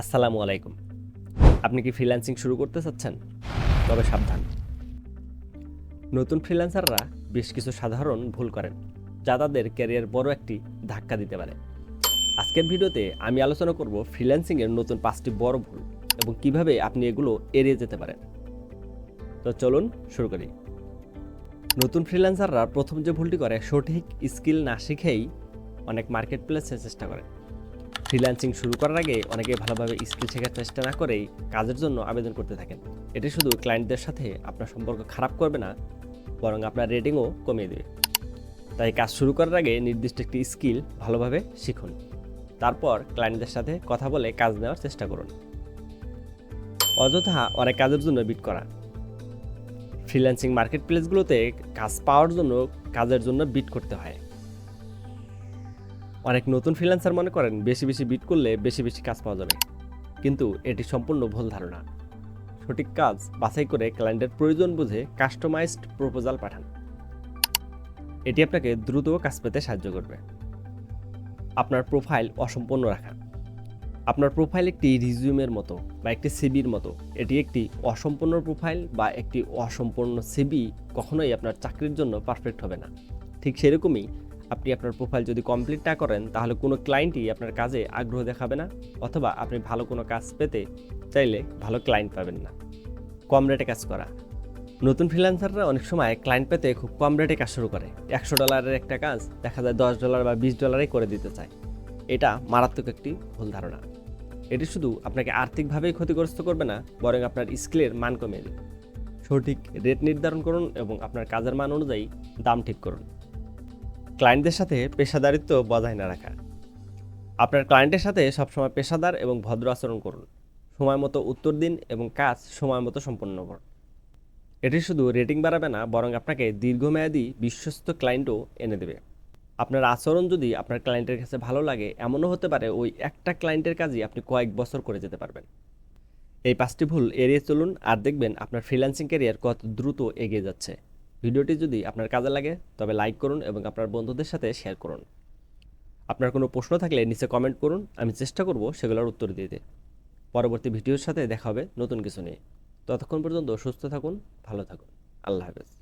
আসসালামু আলাইকুম। আপনি কি ফ্রিল্যান্সিং শুরু করতে চাচ্ছেন? তবে সাবধান। নতুন ফ্রিল্যান্সাররা বেশ কিছু সাধারণ ভুল করেন, যা তাদের ক্যারিয়ার বড় একটি ধাক্কা দিতে পারে। আজকের ভিডিওতে আমি আলোচনা করব ফ্রিল্যান্সিংয়ের নতুন পাঁচটি বড় ভুল এবং কীভাবে আপনি এগুলো এড়িয়ে যেতে পারেন। তো চলুন শুরু করি। নতুন ফ্রিল্যান্সাররা প্রথম যে ভুলটি করে সঠিক স্কিল না শিখেই অনেক মার্কেট প্লেসে চেষ্টা করে। ফ্রিল্যান্সিং শুরু করার আগে অনেকে ভালোভাবে স্কিল শেখার চেষ্টা না করেই কাজের জন্য আবেদন করতে থাকেন। এটি শুধু ক্লায়েন্টদের সাথে আপনার সম্পর্ক খারাপ করবে না, বরং আপনার রেটিংও কমিয়ে দেবে। তাই কাজ শুরু করার আগে নির্দিষ্ট একটি স্কিল ভালোভাবে শিখুন। তারপর ক্লায়েন্টদের সাথে কথা বলে কাজ নেওয়ার চেষ্টা করুন। অযথা অনেক কাজের জন্য বিট করা। ফ্রিল্যান্সিং মার্কেট প্লেসগুলোতে কাজ পাওয়ার জন্য কাজের জন্য বিট করতে হয়। অনেক নতুন ফ্রিল্যান্সার মনে করেন, বেশি বেশি বিট করলে বেশি বেশি কাজ পাওয়া যাবে। কিন্তু এটি সম্পূর্ণ ভুল ধারণা। সঠিক কাজ বাছাই করে ক্লায়েন্টের প্রয়োজন বুঝে কাস্টমাইজড প্রপোজাল পাঠান। এটি আপনাকে দ্রুত কাজ পেতে সাহায্য করবে। আপনার প্রোফাইল অসম্পূর্ণ রাখা। আপনার প্রোফাইল একটি রিজিউমের মতো বা একটি সিবির মতো। এটি একটি অসম্পূর্ণ প্রোফাইল বা একটি অসম্পূর্ণ সিবি কখনোই আপনার চাকরির জন্য পারফেক্ট হবে না। ঠিক সেরকমই আপনি আপনার প্রোফাইল যদি কমপ্লিট না করেন, তাহলে কোনো ক্লায়েন্টই আপনার কাজে আগ্রহ দেখাবে না, অথবা আপনি ভালো কোনো কাজ পেতে চাইলে ভালো ক্লায়েন্ট পাবেন না। কম রেটে কাজ করা। নতুন ফ্রিল্যান্সাররা অনেক সময় ক্লায়েন্ট পেতে খুব কম রেটে কাজ শুরু করে। একশো ডলারের একটা কাজ দেখা যায় দশ ডলার বা বিশ ডলারে করে দিতে চায়। এটা মারাত্মক একটি ভুল ধারণা। এটি শুধু আপনাকে আর্থিকভাবেই ক্ষতিগ্রস্ত করবে না, বরং আপনার স্কিলের মান কমিয়ে দেবে। সঠিক রেট নির্ধারণ করুন এবং আপনার কাজের মান অনুযায়ী দাম ঠিক করুন। ক্লায়েন্টদের সাথে পেশাদারিত্ব বজায় না রাখা আপনার ক্লায়েন্টের সাথে সবসময় পেশাদার এবং ভদ্র আচরণ করুন। সময় মতো উত্তর দিন এবং কাজ সময় মতো সম্পন্ন করুন। এটি শুধু রেটিং বাড়াবে না, বরং আপনাকে দীর্ঘমেয়াদী বিশ্বস্ত ক্লায়েন্টও এনে দেবে। আপনার আচরণ যদি আপনার ক্লায়েন্টের কাছে ভালো লাগে, এমনও হতে পারে ওই একটা ক্লায়েন্টের কাজই আপনি কয়েক বছর করে যেতে পারবেন। এই পাঁচটি ভুল এড়িয়ে চলুন আর দেখবেন আপনার ফ্রিল্যান্সিং ক্যারিয়ার কত দ্রুত এগিয়ে যাচ্ছে। ভিডিওটি যদি আপনার কাজে লাগে, তবে লাইক করুন এবং আপনার বন্ধুদের সাথে শেয়ার করুন। আপনার কোনো প্রশ্ন থাকলে নিচে কমেন্ট করুন, আমি চেষ্টা করব সেগুলোর উত্তর দিতে। পরবর্তী ভিডিওর সাথে দেখা হবে নতুন কিছু নিয়ে। ততক্ষণ পর্যন্ত সুস্থ থাকুন, ভালো থাকুন। আল্লাহ হাফেজ।